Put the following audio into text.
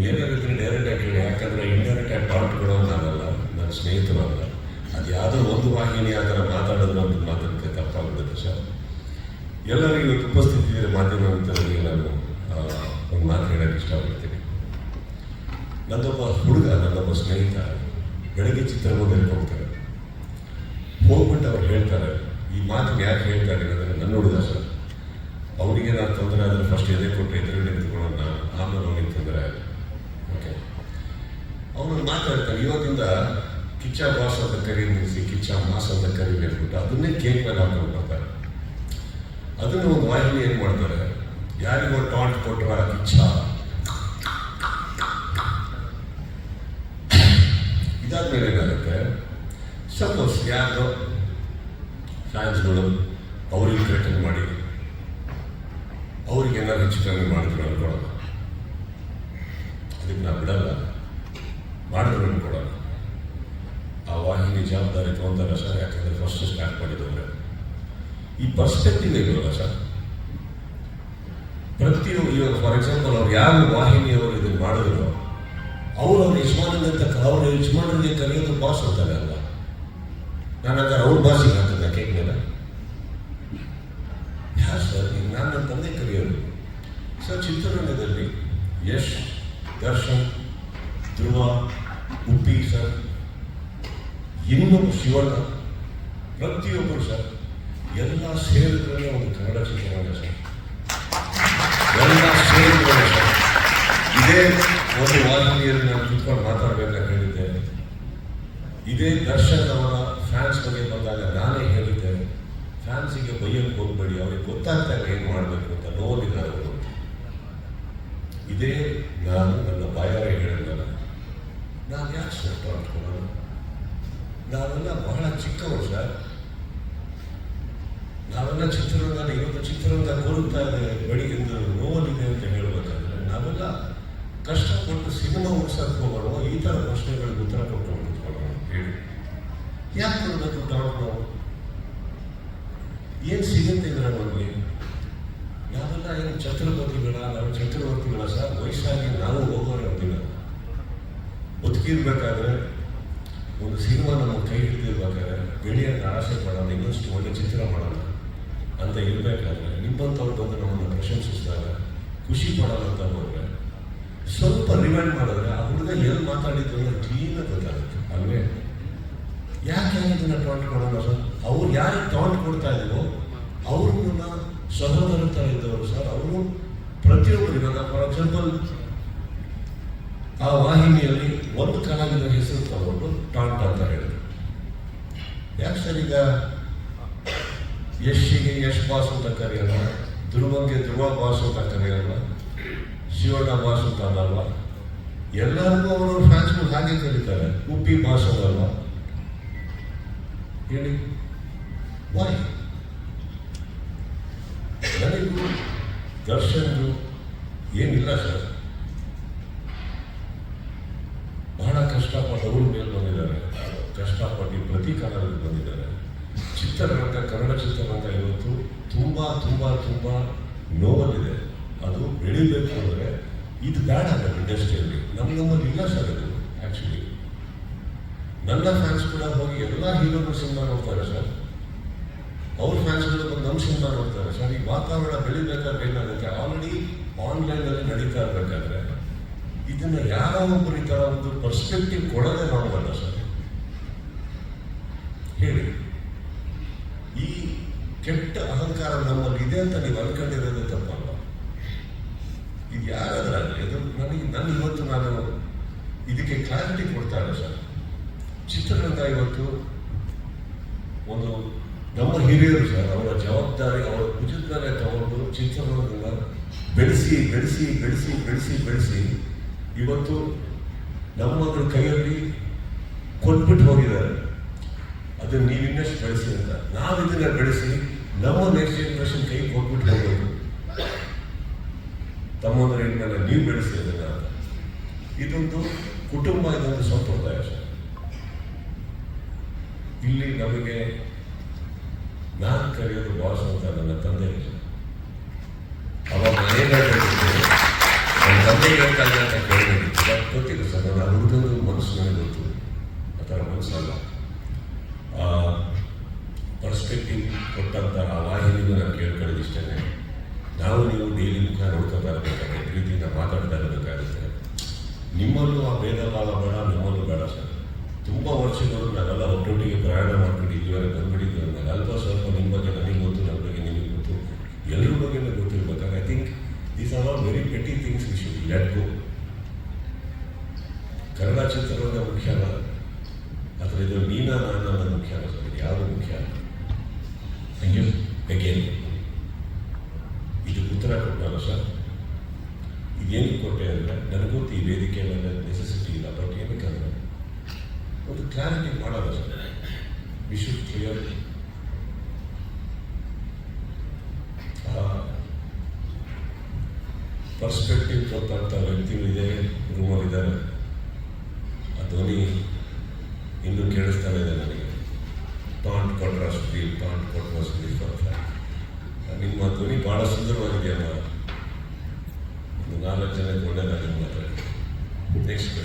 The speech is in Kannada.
ಏನಾಗುತ್ತೆ ಡೈರೆಕ್ಟ್ ಆಗಿ ಹೇಳಿ, ಯಾಕಂದ್ರೆ ಇಂಡೈರೆಕ್ಟ್ ಆಗಿ ಪಾರ್ಟ್ ಕೊಡೋದು ನಾನಲ್ಲ ನನ್ನ ಸ್ನೇಹಿತರು ಅಲ್ಲ ಅದು ಯಾವುದೋ ಒಂದು ವಾಹಿನಿ ಆ ಥರ ಮಾತಾಡೋದು ಅಂತ ಮಾತಾಡಕ್ಕೆ ತಪ್ಪಾಗ್ಬಿಡುತ್ತೆ ಸರ್. ಎಲ್ಲರಿಗೂ ಇವತ್ತು ಉಪಸ್ಥಿತಿ ಮಾಧ್ಯಮ ಮಿತ್ರರಿಗೆ ನಾನು ಒಂದು ಮಾತು ಹೇಳೋಕ್ಕೆ ಇಷ್ಟಪಡ್ತೀನಿ. ನನ್ನೊಬ್ಬ ಹುಡುಗ, ನನ್ನೊಬ್ಬ ಸ್ನೇಹಿತ ಬೆಳಗ್ಗೆ ಚಿತ್ರಮಂದಿರಕ್ಕೆ ಹೋಗ್ತಾರೆ. ಹೋಗ್ಬಿಟ್ಟು ಅವ್ರು ಹೇಳ್ತಾರೆ, ಈ ಮಾತು ಯಾಕೆ ಹೇಳ್ತಾರೆ ಅಂದರೆ ನನ್ನ ಹುಡುಗ ಸರ್. ಅವನಿಗೆ ನಾನು ತೊಂದರೆ ಆದರೆ ಫಸ್ಟ್ ಎದೆ ಕೊಟ್ಟು ಎದುರುಗಡೆ ನಿಂತ್ಕೊಳ್ಳೋಣ, ಆಮೇಲೆ ಅವನಿಗೆ ತೊಂದರೆ ಓಕೆ ಅವನು ಮಾತಾಡ್ತಾನೆ, ಇವತ್ತಿಂದ ಕಿಚ್ಚ ಬಾಸ್ ಅಂತ ಕರಿ ನಿಲ್ಲಿಸಿ ಕಿಚ್ಚ ಮಾಸ್ ಅಂತ ಕರಿ ಅಂದ್ಬಿಟ್ಟು ಅದನ್ನೇ ಕೇಕ್ ಮೇಲೆ ಹಾಕೊಂಡು ಅದನ್ನು ಒಂದು ವಾಹಿನಿ ಏನು ಮಾಡ್ತಾರೆ, ಯಾರಿಗೋ ಟಾಂಟ್ ಕೊಟ್ರ ಕಿಚ್ಚ. ಇದಾದ್ಮೇಲೆ ಏನಾಗುತ್ತೆ, ಸಪೋಸ್ ಯಾರು ಫ್ಯಾನ್ಸ್ಗಳು ಅವ್ರಿಗೆ ಥ್ರೆಟನ್ ಮಾಡಿ, ಅವ್ರಿಗೆ ಏನಾದ್ರು ಕಮ್ಮಿ ಮಾಡಿದ್ರು ಅನ್ಕೊಳ್ಳೋಣ ಅದಕ್ಕೆ ನಾವು ಬಿಡಲ್ಲ ಮಾಡಿದ್ರು ಅನ್ಕೊಳ್ಳೋಣ ಆ ವಾಹಿನಿ ಜವಾಬ್ದಾರಿ ತಗೊಂತಾರ ಸರ್ ಯಾಕಂದ್ರೆ ಫಸ್ಟ್ ಸ್ಟಾರ್ಟ್ ಮಾಡಿದವರು ಈ ಪರ್ಸ್ಪೆಕ್ಟಿವ್ ಇಲ್ವಲ್ಲ ಸರ್ ಪ್ರತಿಯೊಂದು ಇವಾಗ ಫಾರ್ ಎಕ್ಸಾಂಪಲ್ ಅವ್ರು ಯಾರು ವಾಹಿನಿಯವರು ಇದನ್ನು ಮಾಡಿದ್ರು ಅವರು ಅವ್ರ ಯಜಮಾನಂತ ಅವ್ರ ಯಜಮಾನದ ಕರೆಯೋದು ಬಾಸ್ ಅಂತಾರೆ ಅಲ್ಲ ನಾನು ಅವ್ರ ಬಾಸಿಗೆ ಹಾಕಿದ್ದೆ ಕೇಕ್ ಮೇಲೆ ಯಾ ಸರ್ ಈಗ ನಾನು ನನ್ನ ತಂದೆ ಕರೆಯೋದು ಸರ್ ಚಿತ್ರರಂಗದಲ್ಲಿ ಯಶ್ ದರ್ಶನ್ ಧ್ರುವ ಉಪ್ಪಿ ಸರ್ ಇನ್ನೊಬ್ಬ ಶಿವಣ್ಣ, ಪ್ರತಿಯೊಬ್ಬರು ಸರ್ ಎಲ್ಲ ಸೇರಿದ್ರೆ ಒಂದು ಕನ್ನಡ ಚಿತ್ರರಂಗ ಸರ್ ಎಲ್ಲ ಸೇರಿದ್ರೆ ಸರ್ ಇದೇ ಒಂದು ವಾಹಿನಿಯಲ್ಲಿ ನಾನು ಕುತ್ಕೊಂಡು ಮಾತಾಡ್ಬೇಕಂತ ಹೇಳಿದ್ದೆ ಇದೇ ದರ್ಶನ್ ಅವರ ಫ್ಯಾನ್ಸ್ ಬಗ್ಗೆ ಬಂದಾಗ ನಾನೇ ಹೇಳಿದ್ದೆ ಫ್ಯಾನ್ಸಿಗೆ ಬೈಯಕ್ಕೆ ಹೋಗ್ಬೇಡಿ, ಅವ್ರಿಗೆ ಗೊತ್ತಾಗ್ತಾರೆ ಏನು ಮಾಡಬೇಕು ಅಂತ ನೋವಿದ್ದಾರೆ ಇದೇ ನಾನು ನನ್ನ ಬಾಯಾರೆ ಹೇಳಿದ್ದಲ್ಲ ನಾನು ಯಾಕೆ ಸ್ವಲ್ಪ ಮಾಡ್ಕೊಳ್ಳೋದು ನಾವೆಲ್ಲ ಬಹಳ ಚಿಕ್ಕವರು ಸರ್ ನಾವೆಲ್ಲ ಚಿತ್ರರಂಗ ಇವತ್ತು ಚಿತ್ರರಂಗ ಕೋರುತ್ತಾ ಇದೆ ಬೆಳಿಗ್ಗೆ ನೋವಲ್ಲಿದೆ ಅಂತ ಹೇಳಬೇಕಾದ್ರೆ, ನಾವೆಲ್ಲ ಕಷ್ಟಪಟ್ಟು ಸಿನಿಮಾ ಹೋಗೋಣ ಈ ಥರ ಪ್ರಶ್ನೆಗಳಿಗೆ ಉತ್ತರ ಕೊಟ್ಟು ನಿಂತ್ಕೊಳ್ಳೋಣ ಹೇಳಿ. ಯಾಕೆ ಕೊಡಬೇಕು ನಾವು? ಏನು ಸಿಗುತ್ತೆ ಇದರ ನಮಗೆ ನಾವೆಲ್ಲ ಏನು ಛತ್ರಪತಿಗಳ, ನಾವು ಚಕ್ರವರ್ತಿಗಳ ಸರ್ ವಯಸ್ಸಾಗಿ ನಾವು ಹೋಗೋರು ಅಂತಿಲ್ಲ ಬದುಕಿರ್ಬೇಕಾದ್ರೆ ಒಂದು ಸಿನಿಮಾ ನಮ್ಮ ಕೈ ಹಿಡಿದಿರ್ಬೇಕಾದ್ರೆ ಗೆಳೆಯರ ಆಸೆ ಪಡೋಣ ಇನ್ನಷ್ಟು ಒಳ್ಳೆ ಚಿತ್ರ ಮಾಡೋಣ ಅಂತ ಇರಬೇಕಾದ್ರೆ ನಿಮ್ಮಂಥವ್ರು ಬಂದು ನಮ್ಮನ್ನು ಪ್ರಶಂಸಿಸಿದಾಗ ಖುಷಿ ಪಡೋಣ ಅಂತ ಹೋದ್ರೆ ಸ್ವಲ್ಪ ರಿಮೈಂಡ್ ಮಾಡಿದ್ರೆ ಆ ಹುಡುಗ ಎಲ್ಲಿ ಮಾತಾಡಿದ್ದು ಅಂತ ಕ್ಲೀನಾಗಿ ಗೊತ್ತಾಗುತ್ತೆ, ಅಲ್ವೇ? ಯಾಕೆ ಇದನ್ನ ಟಾಂಟ್ ಮಾಡೋಣ ಸರ್? ಅವ್ರು ಯಾರಿಗೆ ಟಾಂಟ್ ಕೊಡ್ತಾ ಇದ್ದೀವೋ ಅವ್ರನ್ನ ಸಹೋದರ ಥರ ಇದ್ದವರು ಸರ್, ಅವರು ಪ್ರತಿಯೊಬ್ಬರು ಇವಾಗ ಫಾರ್ ಎಕ್ಸಾಂಪಲ್ ಆ ವಾಹಿನಿಯಲ್ಲಿ ಒಂದು ಕಲಾವಿದರ ಹೆಸರು ತಗೊಂಡು ಟಾಂಟ್ ಅಂತ ಹೇಳಿದ್ರು ಯಾಕೆ ಸರ್ ಈಗ ಯಶ್ಗೆ ಯಶ್ ಬಾಸ್ ಅಂತ ಕರೆಯಲ್ಲ ಧ್ರುವಂಗೆ ಧ್ರುವ ಬಾಸ್ ಅಂತ ಕರೆಯಲ್ಲ ಶಿವಣ್ಣ ಬಾಸ್ ಅಂತ ಅನ್ನಲ್ಲ ಎಲ್ಲರಿಗೂ ಅವರು ಫ್ಯಾನ್ಸ್ಗಳು ಹಾಗೆ ಕರೀತಾರೆ. ಉಪ್ಪಿ ಬಾಸ್ ಅನ್ನಲ್ಲ ಹೇಳಿ. ವಾಯ್ ನನಗೂ ದರ್ಶನ್ದು ಏನಿಲ್ಲ ಸರ್. ಬಹಳ ಕಷ್ಟಪಟ್ಟು ಅವ್ರ ಮೇಲೆ ಬಂದಿದ್ದಾರೆ. ಕಷ್ಟಪಟ್ಟು ಪ್ರತಿ ಕನ್ನಡದಲ್ಲಿ ಬಂದಿದ್ದಾರೆ. ಚಿತ್ರರಂಗ ಕನ್ನಡ ಚಿತ್ರರಂಗ ಇವತ್ತು ತುಂಬ ತುಂಬ ತುಂಬ ನೋವಲ್ಲಿದೆ. ಅದು ಬೆಳಿಬೇಕು ಅಂದರೆ ಇದು ಬ್ಯಾಡ್ ಆಗುತ್ತೆ ಇಂಡಸ್ಟ್ರಿಯಲ್ಲಿ ನಮ್ಗೆ ನಮ್ಮಲ್ಲಿ ಇಲ್ಲ ಸರ್ ಅದು ಆ್ಯಕ್ಚುಲಿ ನನ್ನ ಫ್ಯಾನ್ಸ್ ಕೂಡ ಹೋಗಿ ಎಲ್ಲ ಹೀರೋಗಳು ಸಿನಿಮಾ ನೋಡ್ತಾರೆ ಸರ್. ಅವ್ರ ಫ್ಯಾನ್ಸ್ಗಳು ಬಂದು ನಮ್ಮ ಸಿನಿಮಾ ನೋಡ್ತಾರೆ ಸರ್. ಈ ವಾತಾವರಣ ಬೆಳಿಬೇಕಾದ್ರೆ ಏನಾಗುತ್ತೆ? ಆಲ್ರೆಡಿ ಆನ್ಲೈನಲ್ಲಿ ನಡೀತಾ ಇರಬೇಕಾದ್ರೆ ಇದನ್ನು ಯಾರೋ ಒಬ್ಬರು ಈ ಥರ ಒಂದು ಪರ್ಸ್ಪೆಕ್ಟಿವ್ ಕೊಡೋದೇ ಮಾಡೋದಲ್ಲ ಸರ್. ಹೇಳಿ. ಈ ಕೆಟ್ಟ ಅಹಂಕಾರ ನಮ್ಮಲ್ಲಿ ಇದೆ ಅಂತ ನೀವು ಅನ್ಕೊಂಡಿರೋದೇ ತಪ್ಪಲ್ಲ. ಇದು ಯಾರಾದ್ರಾಗಲಿ, ಅದು ನನಗೆ ನನ್ನ ಇವತ್ತು ನಾನು ಇದಕ್ಕೆ ಕ್ಲಾರಿಟಿ ಕೊಡ್ತಾ ಇಲ್ಲ ಸರ್. ಚಿತ್ರರಂಗ ಇವತ್ತು ಒಂದು ನಮ್ಮ ಹಿರಿಯರು ಸರ್, ಅವರ ಜವಾಬ್ದಾರಿ, ಅವರ ಭುಜದ ತಗೊಂಡು ಚಿತ್ರರಂಗನ ಬೆಳೆಸಿ ಬೆಳೆಸಿ ಬೆಳೆಸಿ ಬೆಳೆಸಿ ಬೆಳೆಸಿ ಇವತ್ತು ನಮ್ಮದ್ರ ಕೈಯಲ್ಲಿ ಕೊಟ್ಬಿಟ್ಟು ಹೋಗಿದ್ದಾರೆ. ಅದನ್ನು ನೀವು ಇನ್ನಷ್ಟು ಬೆಳೆಸಿ ಅಂತ. ನಾವು ಇದನ್ನ ಬೆಳೆಸಿ ನಮ್ಮ ನೆಕ್ಸ್ಟ್ ಜನರೇಷನ್ ಕೈ ಹೋಗ್ಬಿಟ್ಟು ಹೋಗ್ಬೇಕು ತಮ್ಮಂದ್ರ ಇದ್ಮೇಲೆ ನೀವು ಬೆಳೆಸಿ ಅದನ್ನ ಅಂತ. ಇದೊಂದು ಕುಟುಂಬ, ಇದೊಂದು ಸಂಪ್ರದಾಯ ಇಲ್ಲಿ ನಮಗೆ ನಾನು ಕರೆಯೋದು ಬಾಸ್ ಅಂತ ನನ್ನ ತಂದೆ ಅವಾಗ ನನ್ನ ತಂದೆ ಹೇಳ್ತಾ ಇಲ್ಲ ಪರ್ಸ್ಪೆಕ್ಟಿವ್ ಕೊಟ್ಟಂಥ ಆ ವಾಹಿನಿಗೂ ನಾನು ಕೇಳ್ಕೊಳ್ಳೋದು ಇಷ್ಟೇ ನಾವು ನೀವು ಡೈಲಿ ಮುಖ ನೋಡ್ಕೊತಾ ಇರಬೇಕಾದ್ರೆ, ಪ್ರೀತಿಯಿಂದ ಮಾತಾಡ್ತಾ ಇರಬೇಕಾಗುತ್ತೆ ನಿಮ್ಮಲ್ಲೂ ಆ ಭೇದ ಭಾವ ಬೇಡ, ನಿಮ್ಮಲ್ಲೂ ಬೇಡ ಸರ್. ತುಂಬ ವರ್ಷಗಳು ನಾವೆಲ್ಲ ಒಟ್ಟೊಟ್ಟಿಗೆ ಪ್ರಯಾಣ ಇಲ್ಲಿವರೆಗೆ ಬಂದ್ಬಿಟ್ಟಿದ್ದೀವಿ ಅಂದಾಗ ಅಲ್ಪ ಸ್ವಲ್ಪ ನಿಮ್ಮ ಬಗ್ಗೆ ನನಗೆ ಗೊತ್ತು ನನ್ನ ಬಗ್ಗೆ ನಿಮಗೆ ಗೊತ್ತು ಎಲ್ಲರ ಬಗ್ಗೆನೂ ಗೊತ್ತಿರ್ಬೇಕಾದ್ರೆ I think these are all very petty things we should let go Kannada ಚಿತ್ರರಂಗ ಮುಖ್ಯ ಅಲ್ಲ ಅಥವಾ ಇದು ನೀನಾ ನಾನು ಮುಖ್ಯ ಅಲ್ಲ ಸರ್ ಮುಖ್ಯ? ಅಲ್ಲ ಥ್ಯಾಂಕ್ ಯು ಅಗೇನ್ ಇದು ಉತ್ತರ ಕೊಟ್ಟಲ್ಲ ಸರ್? ಇದೇನು ಕೊಟ್ಟೆ ಅಂದರೆ, ನನಗೂ ಈ ವೇದಿಕೆ ಮೇಲೆ ನೆಸೆಸಿಟಿ ಇಲ್ಲ ಬಟ್ ಏನಕ್ಕೆ ಒಂದು ಕ್ಲಾರಿಟಿ ಮಾಡೋಲ್ಲ sir. We should clear perspective ಗೊತ್ತಂತ ವ್ಯಕ್ತಿಗಳಿದೆ ರೂಮಲ್ಲಿದ್ದಾರೆ ಆ ಧ್ವನಿ ಇನ್ನೂ ಕೇಳಿಸ್ತಾ ಇದೆ ನನಗೆ. ಕೊಟ್ರ ಸುದ್ದಿ ಟಾಂಟ್ ಕೊಟ್ರ ಸುದ್ದಿ ಅಂತ ನಿಮ್ಮ ಧ್ವನಿ ಭಾಳ ಸುಂದರವಾಗಿದೆಯಮ್ಮ ಒಂದು ನಾಲ್ಕು ಜನಕ್ಕೆ ಒಳ್ಳೆಯದಾಗಿ ನೆಕ್ಸ್ಟ್